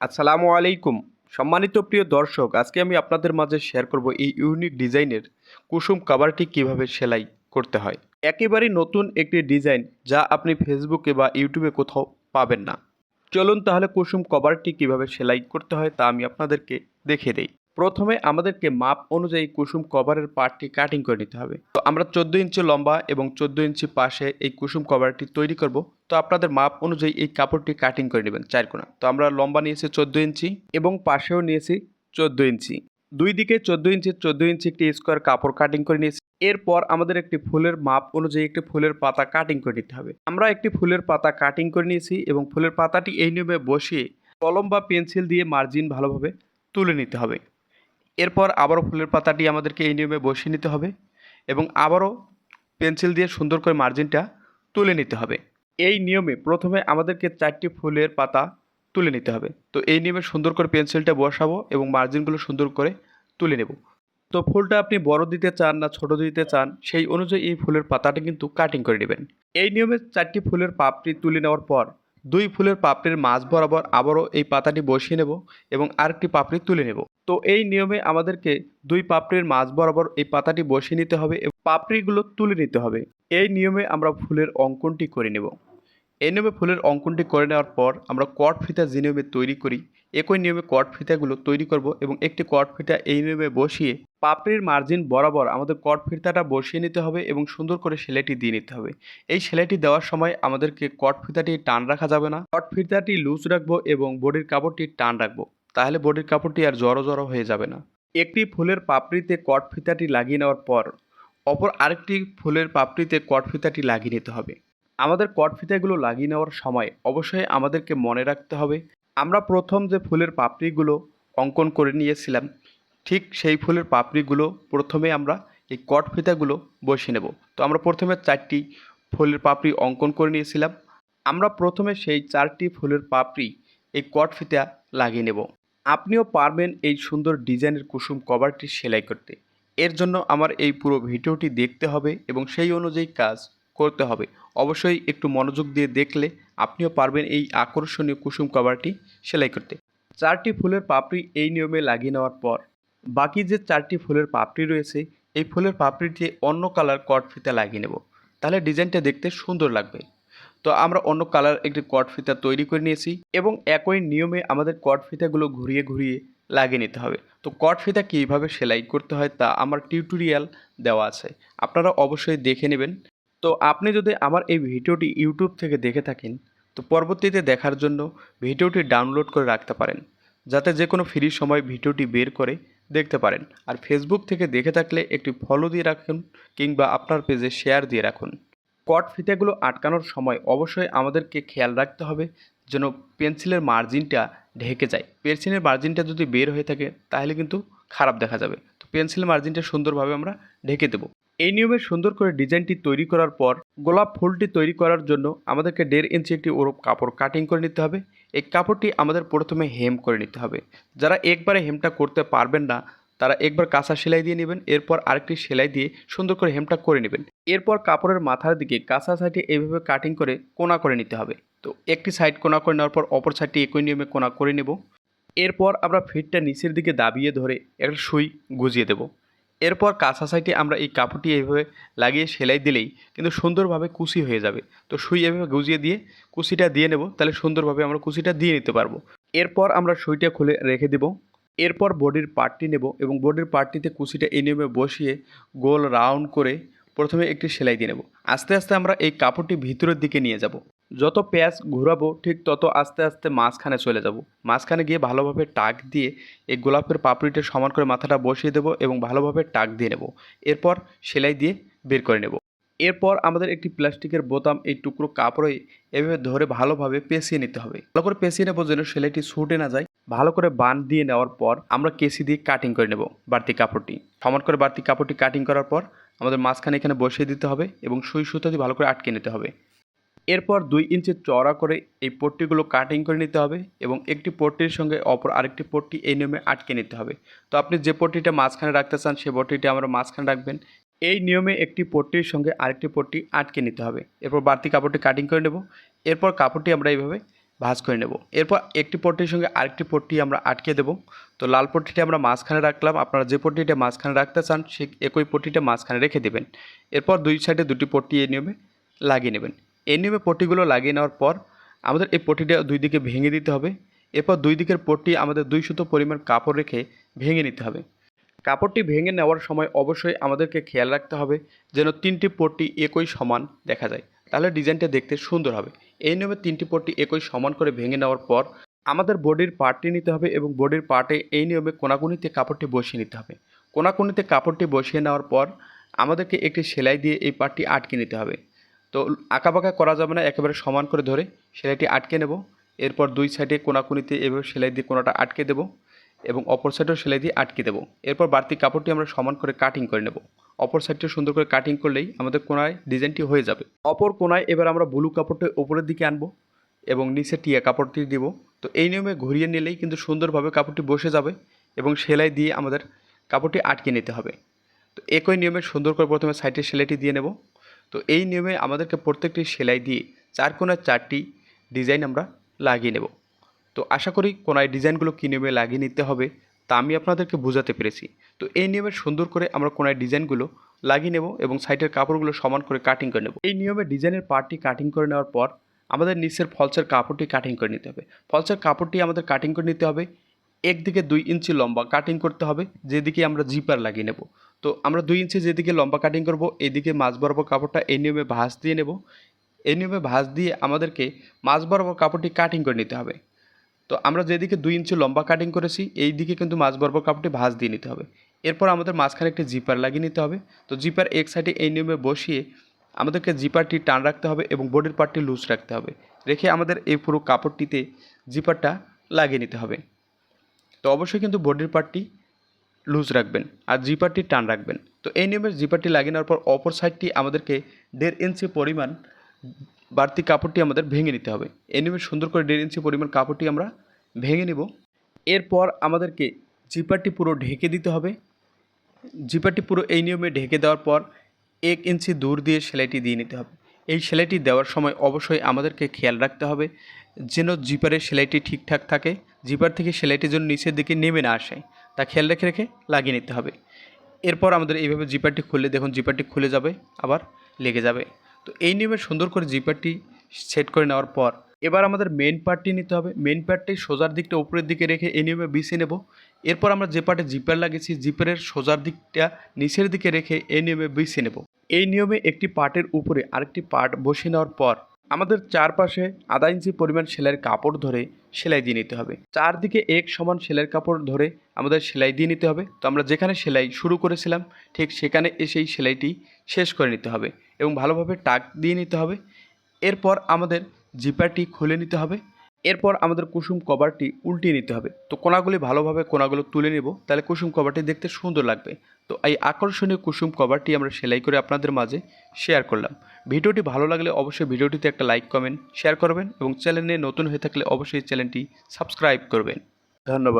আসসালামু আলাইকুম। সম্মানিত প্রিয় দর্শক, আজকে আমি আপনাদের মাঝে শেয়ার করব এই ইউনিক ডিজাইনের কুসুম কাভারটি কীভাবে সেলাই করতে হয়। একেবারেই নতুন একটি ডিজাইন যা আপনি ফেসবুকে বা ইউটিউবে কোথাও পাবেন না। চলুন তাহলে কুসুম কভারটি কীভাবে সেলাই করতে হয় তা আমি আপনাদেরকে দেখিয়ে দেই। প্রথমে আমাদেরকে মাপ অনুযায়ী কুসুম কভারের পার্টটি কাটিং করে নিতে হবে। তো আমরা চোদ্দ ইঞ্চি লম্বা এবং চোদ্দ ইঞ্চি পাশে এই কুসুম কভারটি তৈরি করব। তো আপনাদের মাপ অনুযায়ী এই কাপড়টি কাটিং করে নেবেন চার কোনা তো আমরা লম্বা নিয়েছি চোদ্দ ইঞ্চি এবং পাশেও নিয়েছি চোদ্দ ইঞ্চি। দুই দিকে চোদ্দ ইঞ্চি চোদ্দ ইঞ্চি একটি স্কোয়ার কাপড় কাটিং করে নিয়েছি। এরপর আমাদের একটি ফুলের মাপ অনুযায়ী একটি ফুলের পাতা কাটিং করে নিতে হবে। আমরা একটি ফুলের পাতা কাটিং করে নিয়েছি এবং ফুলের পাতাটি এই নিয়মে বসিয়ে কলম বা পেন্সিল দিয়ে মার্জিন ভালোভাবে তুলে নিতে হবে। এরপর আবারও ফুলের পাতাটি আমাদেরকে এই নিয়মে বসিয়ে নিতে হবে এবং আবারও পেন্সিল দিয়ে সুন্দর করে মার্জিনটা তুলে নিতে হবে। এই নিয়মে প্রথমে আমাদেরকে চারটি ফুলের পাতা তুলে নিতে হবে। তো এই নিয়মে সুন্দর করে পেন্সিলটা বসাবো এবং মার্জিনগুলো সুন্দর করে তুলে নেব। তো ফুলটা আপনি বড় দিতে চান না ছোট দিতে চান, সেই অনুযায়ী এই ফুলের পাতাটা কিন্তু কাটিং করে নেবেন। এই নিয়মে চারটি ফুলের পাপড়ি তুলে নেওয়ার পর দুই ফুলের পাপড়ির মাঝ বরাবর আবারও এই পাতাটি বসিয়ে নেব এবং আরেকটি পাপড়ি তুলে নেব। তো এই নিয়মে আমাদেরকে দুই পাপড়ির মাঝ বরাবর এই পাতাটি বসিয়ে নিতে হবে এবং পাপড়িগুলো তুলে নিতে হবে। এই নিয়মে আমরা ফুলের অঙ্কনটি করে নেব। এই নিয়মে ফুলের অঙ্কনটি করে নেওয়ার পর আমরা কট ফিতা যে নিয়মে তৈরি করি, একই নিয়মে কট ফিতাগুলো তৈরি করব এবং একটি কট ফিতা এই নিয়মে বসিয়ে পাপড়ির মার্জিন বরাবর আমাদের কট ফিতাটা বসিয়ে নিতে হবে এবং সুন্দর করে সেলাইটি দিয়ে নিতে হবে। এই সেলাইটি দেওয়ার সময় আমাদেরকে কট ফিতাটি টান রাখা যাবে না। কট ফিতাটি লুজ রাখব এবং বডির কাপড়টি টান রাখব। তাহলে বডির কাপড়টি আর জড়ো জড়ো হয়ে যাবে না। একটি ফুলের পাপড়িতে কট ফিতাটি লাগিয়ে নেওয়ার পর, অপর আরেকটি ফুলের পাপড়িতে কট ফিতাটি লাগিয়ে নিতে হবে। আমাদের কট ফিতাগুলো লাগিয়ে নেওয়ার সময় অবশ্যই আমাদেরকে মনে রাখতে হবে, আমরা প্রথম যে ফুলের পাপড়িগুলো অঙ্কন করে নিয়েছিলাম, ঠিক সেই ফুলের পাপড়িগুলো প্রথমে আমরা এই কট ফিতাগুলো বসিয়ে নেব। তো আমরা প্রথমে চারটি ফুলের পাপড়ি অঙ্কন করে নিয়েছিলাম, আমরা প্রথমে সেই চারটি ফুলের পাপড়ি এই কট ফিতা লাগিয়ে নেব। আপনিও পারবেন এই সুন্দর ডিজাইনের কুসুম কভারটি সেলাই করতে। এর জন্য আমার এই পুরো ভিডিওটি দেখতে হবে এবং সেই অনুযায়ী কাজ করতে হবে। অবশ্যই একটু মনোযোগ দিয়ে দেখলে আপনিও পারবেন এই আকর্ষণীয় কুসুম কভারটি সেলাই করতে। চারটি ফুলের পাপড়ি এই নিয়মে লাগিয়ে নেওয়ার পর, বাকি যে চারটি ফুলের পাপড়ি রয়েছে, এই ফুলের পাপড়িতে অন্য কালার কট ফিতা লাগিয়ে নেব। তাহলে ডিজাইনটা দেখতে সুন্দর লাগবে। তো আমরা অন্য কালার একটি কট ফিতা তৈরি করে নিয়েছি এবং একই নিয়মে আমাদের কট ফিতাগুলো ঘুরিয়ে ঘুরিয়ে লাগিয়ে নিতে হবে। তো কট ফিতা কীভাবে সেলাই করতে হয় তা আমার টিউটোরিয়াল দেওয়া আছে। আপনারা অবশ্যই দেখে নেবেন। তো আপনি যদি আমার এই ভিডিওটি ইউটিউব থেকে দেখে থাকেন, তো পরবর্তীতে দেখার জন্য ভিডিওটি ডাউনলোড করে রাখতে পারেন, যাতে যে কোনো ফ্রি সময় ভিডিওটি বের করে দেখতে পারেন। আর ফেসবুক থেকে দেখে থাকলে একটি ফলো দিয়ে রাখুন কিংবা আপনার পেজে শেয়ার দিয়ে রাখুন। কট ফিতাগুলো আটকানোর সময় অবশ্যই আমাদেরকে খেয়াল রাখতে হবে যেন পেন্সিলের মার্জিনটা ঢেকে যায়। পেন্সিলের মার্জিনটা যদি বের হয়ে থাকে, তাহলে কিন্তু খারাপ দেখা যাবে। তো পেন্সিলের মার্জিনটা সুন্দরভাবে আমরা ঢেকে দেবো। এই নিয়মে সুন্দর করে ডিজাইনটি তৈরি করার পর, গোলাপ ফুলটি তৈরি করার জন্য আমাদেরকে দেড় ইঞ্চি একটি ওরপ কাপড় কাটিং করে নিতে হবে। এই কাপড়টি আমাদের প্রথমে হেম করে নিতে হবে। যারা একবারে হেমটা করতে পারবেন না তারা একবার কাঁচা সেলাই দিয়ে নেবেন, এরপর আরেকটি সেলাই দিয়ে সুন্দর করে হেমটা করে নেবেন। এরপর কাপড়ের মাথার দিকে কাঁচা সাইডে এইভাবে কাটিং করে কোনা করে নিতে হবে। তো একটি সাইড কোনা করে নেওয়ার পর অপর সাইডটি একই নিয়মে কোনা করে নেব। এরপর আমরা ফিটটা নিচের দিকে দাবিয়ে ধরে একটা সুই গুজিয়ে দেবো। এরপর কাঁচা সাইডে আমরা এই কাপড়টি এইভাবে লাগিয়ে সেলাই দিলেই কিন্তু সুন্দরভাবে কুচি হয়ে যাবে। তো সুই এভাবে গুজিয়ে দিয়ে কুচিটা দিয়ে নেব, তাহলে সুন্দরভাবে আমরা কুচিটা দিয়ে নিতে পারব। এরপর আমরা সুইটা খুলে রেখে দেব। এরপর বডির পার্টটি নেব এবং বডির পার্টটিতে কুচিটা এই নিয়মে বসিয়ে গোল রাউন্ড করে প্রথমে একটি সেলাই দিয়ে নেব। আস্তে আস্তে আমরা এই কাপড়টি ভিতরের দিকে নিয়ে যাব। যত প্যাঁচ ঘোরাবো ঠিক তত আস্তে আস্তে মাঝখানে চলে যাব। মাঝখানে গিয়ে ভালোভাবে টাক দিয়ে এই গোলাপের পাপড়িটা সমান করে মাথাটা বসিয়ে দেবো এবং ভালোভাবে টাক দিয়ে নেব। এরপর সেলাই দিয়ে বের করে নেব। এরপর আমাদের একটি প্লাস্টিকের বোতাম, এই টুকরো কাপড়ে এভাবে ধরে ভালোভাবে পেঁচিয়ে নিতে হবে। ভালো করে পেঁচিয়ে নেব যেন সেলাইটি ছুটে না যায়। ভালো করে বান দিয়ে নেওয়ার পর আমরা কেসি দিয়ে কাটিং করে নেব বাড়তি কাপড়টি। সমান করে বাড়তি কাপড়টি কাটিং করার পর আমাদের মাঝখানে এখানে বসিয়ে দিতে হবে এবং সুই সুতো দিয়ে ভালো করে আটকে নিতে হবে। এরপর দুই ইঞ্চি চড়া করে এই পট্টিগুলো কাটিং করে নিতে হবে এবং একটি পট্টির সঙ্গে অপর আরেকটি পট্টি এই নিয়মে আটকে নিতে হবে। তো আপনি যে পট্টিটা মাঝখানে রাখতে চান সে পট্টিটা আমরা মাঝখানে রাখবেন। এই নিয়মে একটি পট্টির সঙ্গে আরেকটি পট্টি আটকে নিতে হবে। এরপর বাড়তি কাপড়টি কাটিং করে নেব। এরপর কাপড়টি আমরা এইভাবে ভাঁজ করে নেব। এরপর একটি পট্টির সঙ্গে আরেকটি পট্টি আমরা আটকে দেব। তো লাল পট্টিটা আমরা মাঝখানে রাখলাম। আপনারা যে পট্টিটা মাঝখানে রাখতে চান সে একই পট্টিটা মাঝখানে রেখে দেবেন। এরপর দুই সাইডে দুটি পট্টি এই নিয়মে লাগিয়ে নেবেন। এই নিয়মে পট্টিগুলো লাগিয়ে নেওয়ার পর আমাদের এই পট্টিটা দুই দিকে ভেঙে দিতে হবে। এরপর দুই দিকের পট্টি আমাদের দুই সুতো পরিমাণ কাপড় রেখে ভেঙে নিতে হবে। কাপড়টি ভেঙে নেওয়ার সময় অবশ্যই আমাদেরকে খেয়াল রাখতে হবে যেন তিনটি পট্টি একই সমান দেখা যায়। তাহলে ডিজাইনটা দেখতে সুন্দর হবে। এই নিয়মে তিনটি পট্টি একই সমান করে ভেঙে নেওয়ার পর আমাদের বডির পার্টটি নিতে হবে এবং বডির পার্টে এই নিয়মে কোনাকুনিতে কাপড়টি বসিয়ে নিতে হবে। কোনাকুনিতে কাপড়টি বসিয়ে নেওয়ার পর আমাদেরকে একটি সেলাই দিয়ে এই পার্টটি আটকে নিতে হবে। তো আঁকাবাঁকা করা যাবে না, একেবারে সমান করে ধরে সেলাইটি আটকে নেব। এরপর দুই সাইডে কোনাকুনিতে এভাবে সেলাই দিয়ে কোনাটা আটকে দেবো এবং অপর সাইডেও সেলাই দিয়ে আটকে দেবো। এরপর বাড়তি কাপড়টি আমরা সমান করে কাটিং করে নেব। অপর সাইডটা সুন্দর করে কাটিং করলেই আমাদের কোনায় ডিজাইনটি হয়ে যাবে। অপর কোনায় এবার আমরা ব্লু কাপড়টা উপরের দিকে আনব এবং নিচে টিয়া কাপড়টি দিব। তো এই নিয়মে ঘুরিয়ে নিলেই কিন্তু সুন্দরভাবে কাপড়টি বসে যাবে এবং সেলাই দিয়ে আমাদের কাপড়টি আটকে নিতে হবে। তো একই নিয়মে সুন্দর করে প্রথমে সাইডে সেলাইটি দিয়ে নেব। তো এই নিয়মে আমাদেরকে প্রত্যেকটি সেলাই দিয়ে চার কোনায় চারটি ডিজাইন আমরা লাগিয়ে নেব। তো আশা করি কোনায় ডিজাইনগুলো কী নিয়মে লাগিয়ে নিতে হবে তা আমি আপনাদেরকে বোঝাতে পেরেছি। তো এই নিয়মে সুন্দর করে আমরা কোনায় ডিজাইনগুলো লাগিয়ে নেব এবং সাইডের কাপড়গুলো সমান করে কাটিং করে নেব। এই নিয়মে ডিজাইনের পার্টটি কাটিং করে নেওয়ার পর আমাদের নিচের ফলসের কাপড়টি কাটিং করে নিতে হবে। ফলসের কাপড়টি আমাদের কাটিং করে নিতে হবে। একদিকে দুই ইঞ্চি লম্বা কাটিং করতে হবে, যেদিকে আমরা জিপার লাগিয়ে নেব। তো আমরা দুই ইঞ্চি যেদিকে লম্বা কাটিং করব এদিকে মাছ বরাবর কাপড়টা এই নিয়মে ভাঁজ দিয়ে নেব। এই নিয়মে ভাঁজ দিয়ে আমাদেরকে মাছ বরাবর কাপড়টি কাটিং করে নিতে হবে। তো আমরা যেদিকে দুই ইঞ্চি লম্বা কাটিং করেছি, এই দিকে কিন্তু মাছ বরাবর কাপড়টি ভাঁজ দিয়ে নিতে হবে। এরপর আমাদের মাঝখানে একটি জিপার লাগিয়ে নিতে হবে। তো জিপার এক সাইডে এই নিয়মে বসিয়ে আমাদেরকে জিপারটি টান রাখতে হবে এবং বডির পার্টটি লুজ রাখতে হবে। রেখে আমাদের এই পুরো কাপড়টিতে জিপারটা লাগিয়ে নিতে হবে। তো অবশ্যই কিন্তু বডির পার্টটি লুজ রাখবেন আর জিপারটি টান রাখবেন। তো এই নিয়মের জিপারটি লাগিয়ে নেওয়ার পর অপর সাইডটি আমাদেরকে দেড় ইঞ্চি পরিমাণ বাড়তি কাপড়টি আমাদের ভেঙে নিতে হবে। এই নিয়মে সুন্দর করে দেড় ইঞ্চি পরিমাণ কাপড়টি আমরা ভেঙে নেব। এরপর আমাদেরকে জিপারটি পুরো ঢেকে দিতে হবে। জিপারটি পুরো এই নিয়মে ঢেকে দেওয়ার পর এক ইঞ্চি দূর দিয়ে সেলাইটি দিয়ে নিতে হবে। এই সেলাইটি দেওয়ার সময় অবশ্যই আমাদেরকে খেয়াল রাখতে হবে যেন জিপারের সেলাইটি ঠিকঠাক থাকে। জিপার থেকে সেলাইটি যেন নিচের দিকে নেমে না আসে, তা খেয়াল রেখে রেখে লাগিয়ে নিতে হবে। এরপর আমাদের এইভাবে জিপারটি খুললে, দেখুন জিপারটি খুলে যাবে, আবার লেগে যাবে। তো এই নিয়মে সুন্দর করে জিপারটি সেট করে নেওয়ার পর এবার আমাদের মেন পার্টটি নিতে হবে। মেন পার্টটি সোজার দিকটা উপরের দিকে রেখে এই নিয়মে বিছিয়ে নেব। এরপর আমরা যে পার্টে জিপার লাগিয়েছি, জিপারের সোজার দিকটা নিচের দিকে রেখে এই নিয়মে বিছিয়ে নেব। এই নিয়মে একটি পার্টের উপরে আরেকটি পার্ট বসিয়ে নেওয়ার পর আমাদের চারপাশে আধা ইঞ্চি পরিমাণ সেলাইয়ের কাপড় ধরে সেলাই দিয়ে নিতে হবে। চারদিকে এক সমান সেলাইয়ের কাপড় ধরে আমাদের সেলাই দিয়ে নিতে হবে। তো আমরা যেখানে সেলাই শুরু করেছিলাম, ঠিক সেখানে এসেই সেলাইটি শেষ করে নিতে হবে এবং ভালোভাবে টাক দিয়ে নিতে হবে। এরপর আমাদের জিপারটি খুলে নিতে হবে। এরপর আমাদের কুসুম কভারটি উল্টিয়ে নিতে হবে। তো কোনাগুলি ভালোভাবে কোনাগুলো তুলে নেব, তাহলে কুসুম কভারটি দেখতে সুন্দর লাগবে। তো এই আকর্ষণীয় কুসুম কভারটি আমরা সেলাই করে আপনাদের মাঝে শেয়ার করলাম। ভিডিওটি ভালো লাগলে অবশ্যই ভিডিওটিতে একটা লাইক, কমেন্ট, শেয়ার করবেন এবং চ্যানেলে নতুন হয়ে থাকলে অবশ্যই চ্যানেলটি সাবস্ক্রাইব করবেন। ধন্যবাদ।